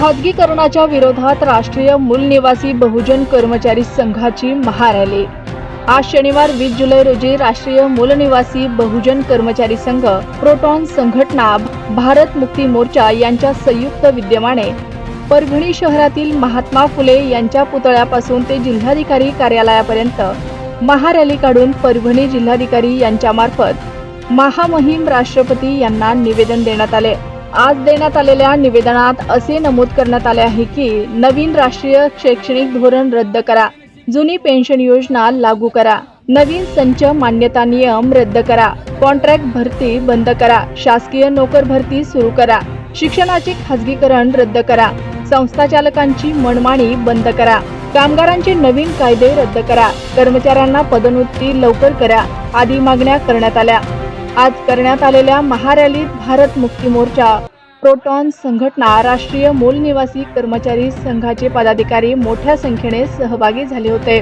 खाजगीकरणाच्या विरोधात राष्ट्रीय मूलनिवासी बहुजन कर्मचारी संघाची महारॅली. आज शनिवार वीस जुलै रोजी राष्ट्रीय मूलनिवासी बहुजन कर्मचारी संघ प्रोटॉन संघटना भारत मुक्ती मोर्चा यांच्या संयुक्त विद्यमाने परभणी शहरातील महात्मा फुले यांच्या पुतळ्यापासून ते जिल्हाधिकारी कार्यालयापर्यंत महारॅली काढून परभणी जिल्हाधिकारी यांच्यामार्फत महामहिम राष्ट्रपती यांना निवेदन देण्यात आले. आज देण्यात आलेल्या निवेदनात असे नमूद करण्यात आले आहे की नवीन राष्ट्रीय शैक्षणिक धोरण रद्द करा. जुनी पेन्शन योजना लागू करा. नवीन संच मान्यता नियम रद्द करा. कॉन्ट्रॅक्ट भरती बंद करा. शासकीय नोकर भरती सुरू करा. शिक्षणाचे खाजगीकरण रद्द करा. संस्थाचालकांची मनमानी बंद करा. कामगारांचे नवीन कायदे रद्द करा. कर्मचाऱ्यांना पदोन्नती लवकर करा. आदी मागण्या करण्यात आल्या. आज करण्यात आलेल्या महारॅलीत भारत मुक्ती मोर्चा प्रोटॉन संघटना राष्ट्रीय मूल निवासी कर्मचारी संघाचे पदाधिकारी मोठ्या संख्येने सहभागी झाले होते.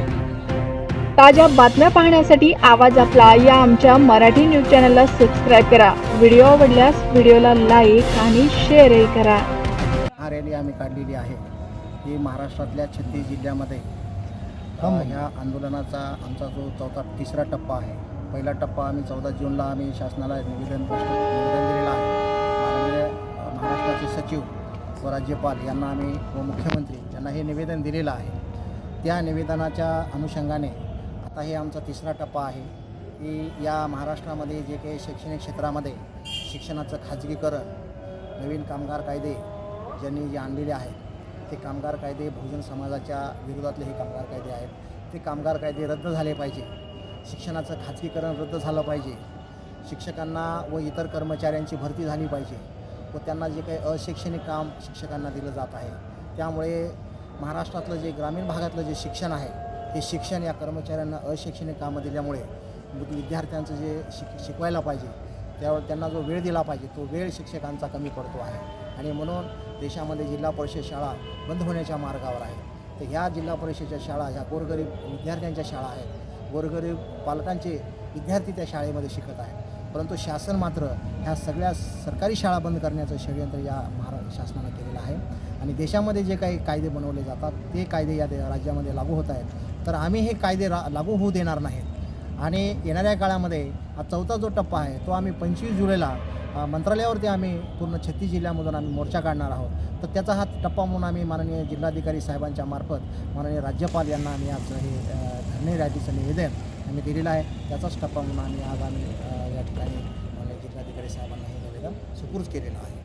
ताज्या बातम्या पाहण्यासाठी आवाज आपला या आमच्या मराठी न्यूज चॅनलला सबस्क्राईब करा. व्हिडिओ आवडल्यास व्हिडिओला लाईक आणि शेअरही करा. हा रॅली आम्ही काढलेली आहे. ही महाराष्ट्रातल्या छत्तीस जिल्ह्यामध्ये ह्या आंदोलनाचा आमचा जो चौथा तिसरा टप्पा आहे. पहिला टप्पा आम्ही चौदा जूनला आम्ही शासनाला निवेदन निवेदन दिलेलं आहे. माननीय महाराष्ट्राचे सचिव व राज्यपाल यांना आम्ही व मुख्यमंत्री यांना हे निवेदन दिलेलं आहे. त्या निवेदनाच्या अनुषंगाने आता हे आमचा तिसरा टप्पा आहे. की या महाराष्ट्रामध्ये जे काही शैक्षणिक क्षेत्रामध्ये शिक्षणाचं खाजगीकरण नवीन कामगार कायदे ज्यांनी जे आणलेले आहेत ते कामगार कायदे बहुजन समाजाच्या विरोधातले हे कामगार कायदे आहेत ते कामगार कायदे रद्द झाले पाहिजे. शिक्षणाचं खाजगीकरण रद्द झालं पाहिजे. शिक्षकांना व इतर कर्मचाऱ्यांची भरती झाली पाहिजे व त्यांना जे काही अशैक्षणिक काम शिक्षकांना दिलं जात आहे. त्यामुळे महाराष्ट्रातलं जे ग्रामीण भागातलं जे शिक्षण आहे हे शिक्षण या कर्मचाऱ्यांना अशैक्षणिक कामं दिल्यामुळे विद्यार्थ्यांचं जे शिक शिकवायला पाहिजे त्यावर त्यांना जो वेळ दिला पाहिजे तो वेळ शिक्षकांचा कमी पडतो आहे. आणि म्हणून देशामध्ये जिल्हा परिषद शाळा बंद होण्याच्या मार्गावर आहे. तर ह्या जिल्हा परिषदेच्या शाळा ह्या गोरगरीब विद्यार्थ्यांच्या शाळा आहेत. गोरगरीब पालकांचे विद्यार्थी त्या शाळेमध्ये शिकत आहेत. परंतु शासन मात्र ह्या सगळ्या सरकारी शाळा बंद करण्याचं षडयंत्र या महारा शासनानं केलेलं आहे. आणि देशामध्ये जे काही कायदे बनवले जातात ते कायदे या राज्यामध्ये लागू होत आहेत. तर आम्ही हे कायदे रा लागू होऊ देणार नाहीत. आणि येणाऱ्या काळामध्ये हा चौथा जो टप्पा आहे तो आम्ही पंचवीस जुलैला मंत्रालयावरती आम्ही पूर्ण छत्तीस जिल्ह्यामधून आम्ही मोर्चा काढणार आहोत. तर त्याचा हा टप्पा म्हणून आम्ही माननीय जिल्हाधिकारी साहेबांच्या मार्फत माननीय राज्यपाल यांना आम्ही आज हे धरणे रॅलीचं निवेदन आम्ही दिलेलं आहे. त्याचाच टप्पा म्हणून आम्ही आज आम्ही या ठिकाणी माननीय जिल्हाधिकारी साहेबांना हे निवेदन सुपूर्द केलेलं आहे.